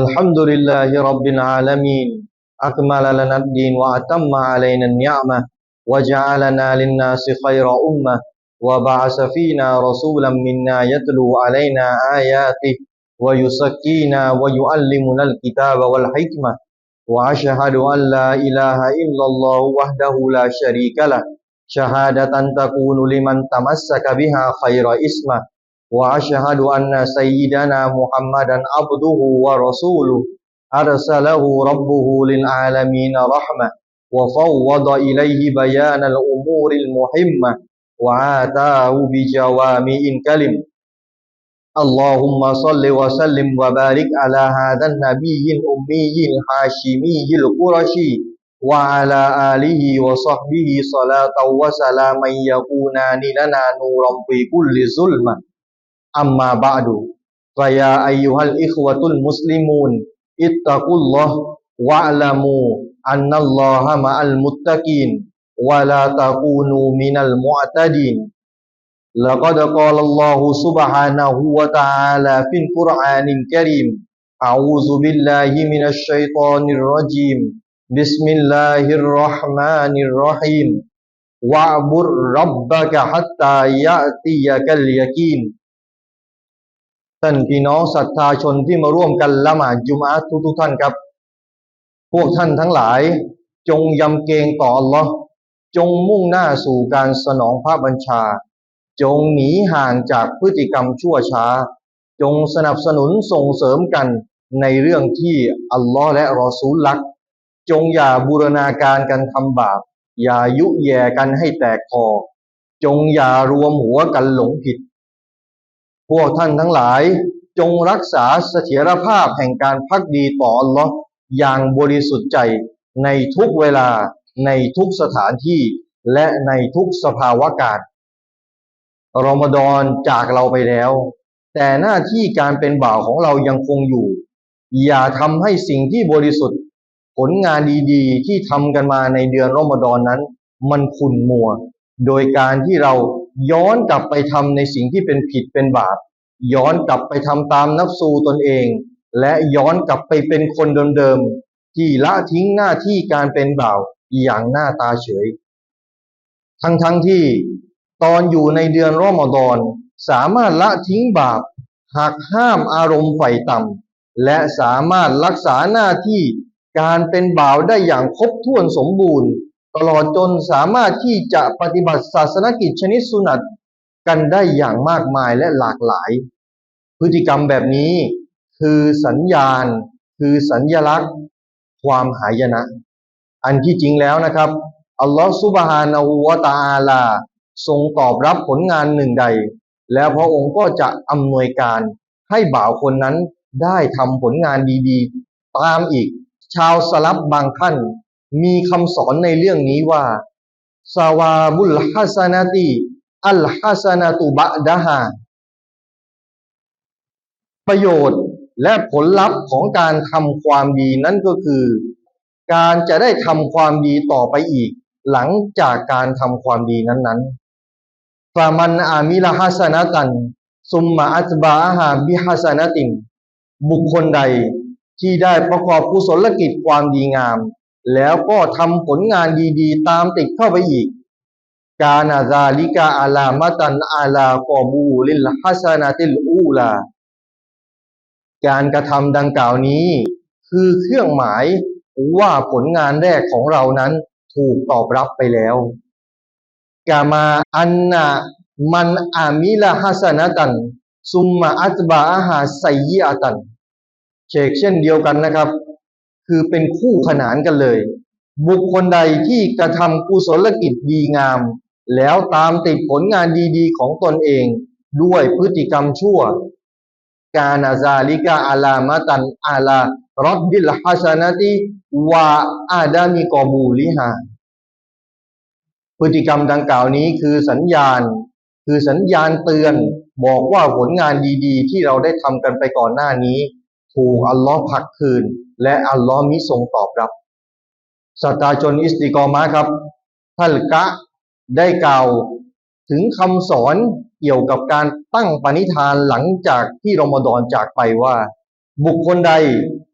الحمد لله رب العالمين أكمل لنا الدين وأتم علينا النعمة وجعلنا للناس خير أمة وبعث فينا رسولا منا يتلو علينا آياته ويزكينا ويعلمنا الكتاب والحكمة وأشهد أن لا إله إلا الله وحده لا شريك له شهادة تكون لمن تمسك بها خير اسمه وأشهد أن سيدنا محمدا عبده ورسوله. أرسله ربه للعالمين رحمة وفوض إليه بيان الأمور المهمة وآتاه بجوامع كلم. اللهم صل وسلم وبارك على هذا النبي الأمي الحاشمي القرشي وعلى آله وصحبه صلاة وسلاما يكونان لنا نورا في كل ظلمة. أما بعد فيا أيها الإخوة المسلمون اتقوا الله واعلموا أن الله مع المتقين ولا تكونوا من المعتدين. لقد قال الله سبحانه وتعالى في القرآن الكريم أعوذ بالله من الشيطان الرجيم. بسم الله الرحمن الرحيم. واعبد ربك حتى يأتيك اليقين. ท่านพี่น้องศรัทธาชนที่มาร่วมกันละหมาดจุมาทุกทุกท่านครับ พวกท่านทั้งหลาย จงยำเกรงต่ออัลลอฮ์จงมุ่งหน้าสู่การสนองพระบัญชา จงหนีห่างจากพฤติกรรมชั่วช้า จงสนับสนุนส่งเสริมกันในเรื่องที่อัลลอฮ์และรอซูลรัก จงอย่าบูรณาการกันทำบาป อย่ายุแย่กันให้แตกคอ จงอย่ารวมหัวกันหลงผิด พวกท่านทั้งหลายจงรักษาเสถียรภาพแห่งการพักดีต่ออัลลอฮ์อย่างบริสุทธิ์ใจในทุกเวลาในทุกสถานที่และในทุกสภาวะการรอมฎอนจากเราไปแล้ว แต่หน้าที่การเป็นบ่าวของเรายังคงอยู่ อย่าทำให้สิ่งที่บริสุทธิ์ ผลงานดีๆ ที่ทำกันมาในเดือนรอมฎอนนั้น มันขุ่นมัว โดยการที่เรา ย้อนกลับไปทำในสิ่งที่เป็นผิดเป็นบาป ย้อนกลับไปทำตามนับสูตนเอง และย้อนกลับไปเป็นคนเดิมๆที่ละทิ้งหน้าที่การเป็นบ่าวอย่างหน้าตาเฉย ทั้งๆทที่ตอนอยู่ในเดือนรอมฎอนสามารถละทิ้งบาปหักห้ามอารมณ์ไฟต่ำและสามารถรักษาหน้าที่การเป็นบ่าวได้อย่างครบถ้วนสมบูรณ์ ตลอดจนสามารถที่จะปฏิบัติศาสนกิจชนิดสุนัตกันได้อย่างมากมายและหลากหลาย พฤติกรรมแบบนี้คือสัญญาณ คือสัญญลักษณ์ ความหายนะ อันที่จริงแล้วนะครับอัลลอฮฺซุบฮานะฮูวตะอาลา ทรงตอบรับผลงานหนึ่งใด แล้วพระองค์ก็จะอำนวยการให้บ่าวคนนั้นได้ทำผลงานดีๆ ตามอีกชาวสลับบางท่าน มีคำสอนในเรื่องนี้ว่าซาวาบุลฮัสนาตีอัลฮัสนาตุบะดะฮาประโยชน์และผลลัพธ์ของการทำความดีนั่นก็คือ การจะได้ทำความดีต่อไปอีก หลังจากการทำความดีนั้นๆฟามันอามิลฮัสนะตันซุมมาอัตบาฮาบิฮัสนะติงบุคคลใดที่ได้ประกอบกุศลกิจความดีงาม แล้วก็ทำผลงานดีๆ ตามติดเข้าไปอีก การอาซาลิกาอาลามะตันอาลากอบูลิลฮัสนาติลอูลา การกระทำดังกล่าวนี้ คือเครื่องหมายว่าผลงานแรกของเรานั้นถูกตอบรับไปแล้วกามาอันนามันอามิลาฮัสนะตัน ซุมมาอัตบาอาหาไซยอาตันเชกเช่นเดียวกันนะครับ คือเป็นคู่ขนานกันเลย บุคคลใดที่กระทำกุศลกิจดีงาม แล้วตามติดผลงานดีๆ ของตนเอง ด้วยพฤติกรรมชั่ว กานาซาลิกาอาลามะตันอาลารดดิลฮัสนาติวาอาดามิกอบูลิฮาพฤติกรรมดังกล่าวนี้คือสัญญาณ คือสัญญาณเตือนบอกว่าผลงานดีๆ ที่เราได้ทำกันไปก่อนหน้านี้ ถูกอัลลอฮ์ผลักคืน และอัลลอฮ์มิทรงตอบรับศรัทธาชนอิสติกอมาครับท่านกะได้กล่าวถึงคำสอนเกี่ยวกับการตั้งปณิธานหลังจากที่รอมฎอนจากไปว่า บุคคลใด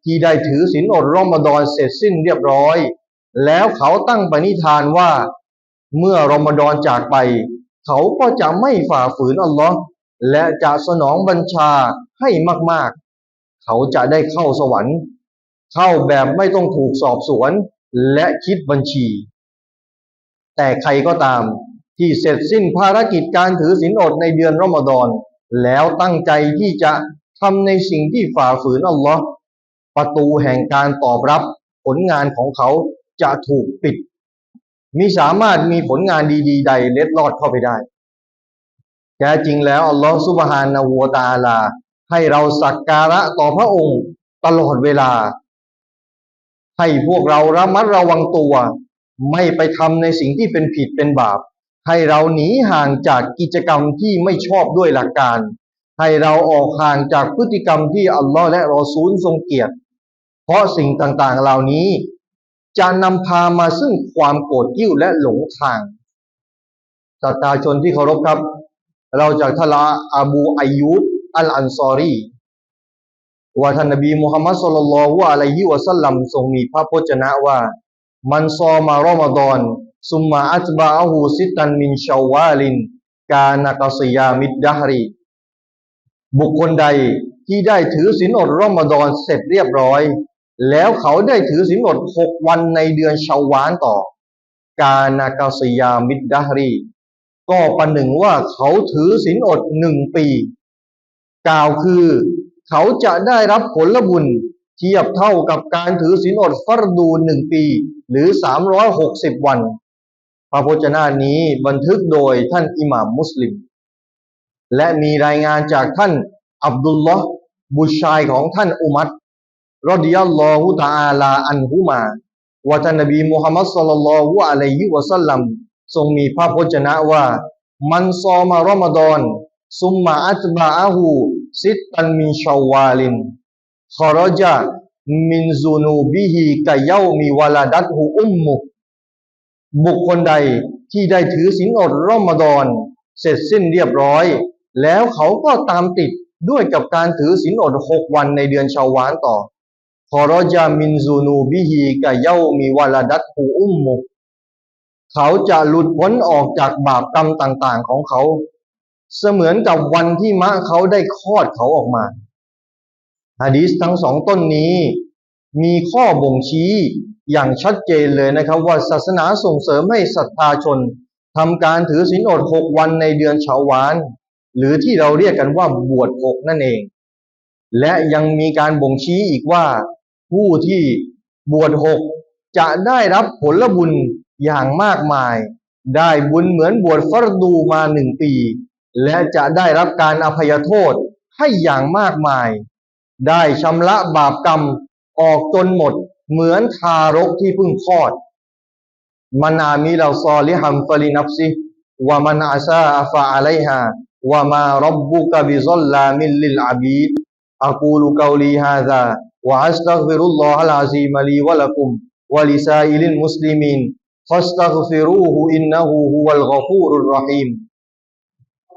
ที่ได้ถือศีลอดรอมฎอนเสร็จสิ้นเรียบร้อย แล้วเขาตั้งปณิธานว่า เมื่อรอมฎอนจากไป เขาก็จะไม่ฝ่าฝืนอัลลอฮ์และจะสนองบัญชาให้มากๆ เขาจะได้เข้าสวรรค์ เข้าแบบไม่ต้องถูกสอบสวนและคิดบัญชี แต่ใครก็ตามที่เสร็จสิ้นภารกิจการถือศีลอดในเดือนรอมฎอนแล้วตั้งใจที่จะทำในสิ่งที่ฝ่าฝืนอัลลอฮ์ประตูแห่งการตอบรับผลงานของเขาจะถูกปิดมิสามารถมีผลงานดี ๆ ใดเล็ดลอดเข้าไปได้แท้จริงแล้วอัลลอฮ์ซุบฮานะฮูวตาลา ให้เราสักการะต่อพระองค์ตลอดเวลา ให้พวกเราระมัดระวังตัว ไม่ไปทำในสิ่งที่เป็นผิดเป็นบาป ให้เราหนีห่างจากกิจกรรมที่ไม่ชอบด้วยหลักการ ให้เราออกห่างจากพฤติกรรมที่อัลลอฮ์และรอซูลทรงเกียรติ เพราะสิ่งต่างๆเหล่านี้ จะนำพามาซึ่งความโกรธกิ้วและหลงทางศรัทธาชนที่เคารพครับ เราจากทลาอาบูอายุบ อัลอันซอรีว่าท่านนบีมุฮัมมัดสุลลัลลอฮุอะลัยฮิวะสัลลัมทรงมีพระพจนะว่า มันซอมารอมฎอนซุมมาอัตบะอะฮูซิตันมินชาวาลิน กานักสยามิดดะฮรี บุคคลใดที่ได้ถือศีลอดรอมฎอนเสร็จเรียบร้อย แล้วเขาได้ถือศีลอดหกวันในเดือนชาวานต่อ กานักสยามิดดะฮรี ก็ประหนึ่งว่าเขาถือศีลอดหนึ่งปี กล่าวคือ เขาจะได้รับผลบุญเทียบเท่ากับการถือศีลอดฟัรดูหนึ่งปี หรือสามร้อยหกสิบวัน พระพจนานี้บันทึกโดยท่านอิหม่ามมุสลิม และมีรายงานจากท่านอับดุลลอฮ์บุตรชายของท่านอุมัตรอดิยัลลอฮุตาอาลาอันฮุมาว่าท่านนบีมุฮัมมัดสุลลัลลอฮุอะลัยฮิวะสัลลัมทรงมีพระพจนะว่า มันซอมารอมฎอนซุมมาอัตบะอาหู ซิตตันมินชาวาลินขอรจามินซูนูบิฮิกะเยามีวาลาดัตหูอุมมุบุคคลใดที่ได้ถือศีลอดรอมฎอนเสร็จสิ้นเรียบร้อย แล้วเขาก็ตามติดด้วยกับการถือศีลอดหกวันในเดือนชาววานต่อขอรจามินซูนูบิฮิกะเยามีวาลาดัตหูอุมมุเขาจะหลุดพ้นออกจากบาปกรรมต่าง ๆ ของเขา เสมือนกับวันที่มะเขาได้คลอดเขาออกมาฮะดีสทั้งสองต้นนี้ มีข้อบ่งชี้อย่างชัดเจนเลยนะครับว่าศาสนาส่งเสริมให้ศรัทธาชนทำการถือศีลอดหกวันในเดือนชาวาน หรือที่เราเรียกกันว่าบวชหกนั่นเอง และยังมีการบ่งชี้อีกว่า ผู้ที่บวชหกจะได้รับผลบุญอย่างมากมาย ได้บุญเหมือนบวชฟัรดูมาหนึ่งปี และจะได้รับการอภัยโทษให้อย่างมากมาย ได้ชำระบาปกรรมออกจนหมดเหมือนทารกที่เพิ่งคลอดมันามีเราซอลิฮัมฟลินับซิวะมันอาซาอัฟะอะลัยฮาวะมารับบุกบิซอลลามิลลิลอาบีดอักูลุกาลีฮาซาวะอัสตัฆฟิรุลลอฮะลอาซีมลีวะลักุมวะลิซาอิลิลมุสลิมีนฟัสตัฆฟิรูฮุอินนะฮูฮุวัลกฟูรุรรหีม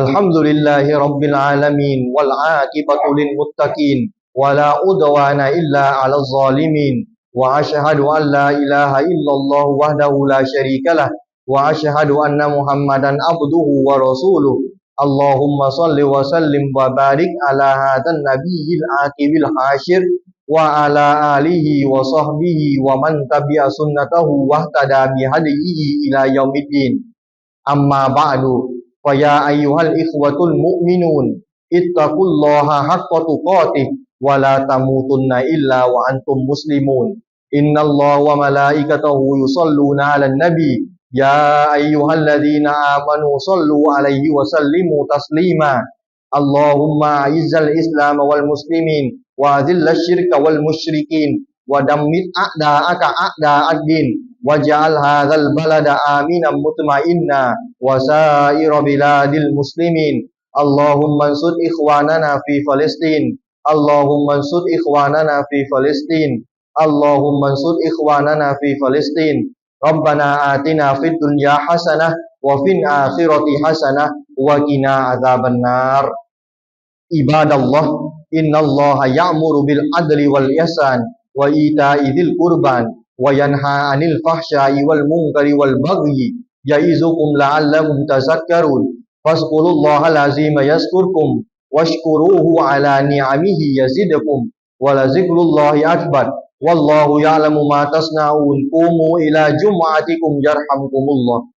الحمد لله رب العالمين والعاقبة للمتقين ولا عدوان إلا على الظالمين وأشهد أن لا إله إلا الله وحده لا شريك له وأشهد أن محمدا عبده ورسوله. اللهم صل وسلم وبارك على هذا النبي العاقب الحاشر وعلى آله وصحبه ومن تبع سنته واهتدى بهديه إلى يوم الدين. أما بعد فيا أيها الإخوة المؤمنون اتقوا الله حق تقاته ولا تموتن إلا وأنتم مسلمون. إن الله وملائكته يصلون على النبي. يا أيها الذين آمنوا صلوا عليه وسلموا تسليما. اللهم أعز الإسلام والمسلمين وأذل الشرك والمشركين. wa dammit a'da'aka a'da'ad-din waj'al hadzal balada aminan mutma'inna wa sa'ira biladil muslimin. Allahumma ansur ikhwanana fi Palestin. Allahumma ansur ikhwanana fi Palestin. Allahumma ansur ikhwanana fi Palestin. Rabbana atina fid dunya hasanah wa fil akhirati hasanah wa qina adzabannar Ibadallah innallaha ya'muru bil adli wal ihsan. وإيتاء ذي القربى وينهى عن الفحشاء والمنكر والبغي يعظكم لعلكم تذكرون. فاذكروا الله العظيم يذكركم واشكروه على نعمه يزدكم ولذكر الله أكبر. والله يعلم ما تصنعون. قوموا إلى جمعتكم يرحمكم الله.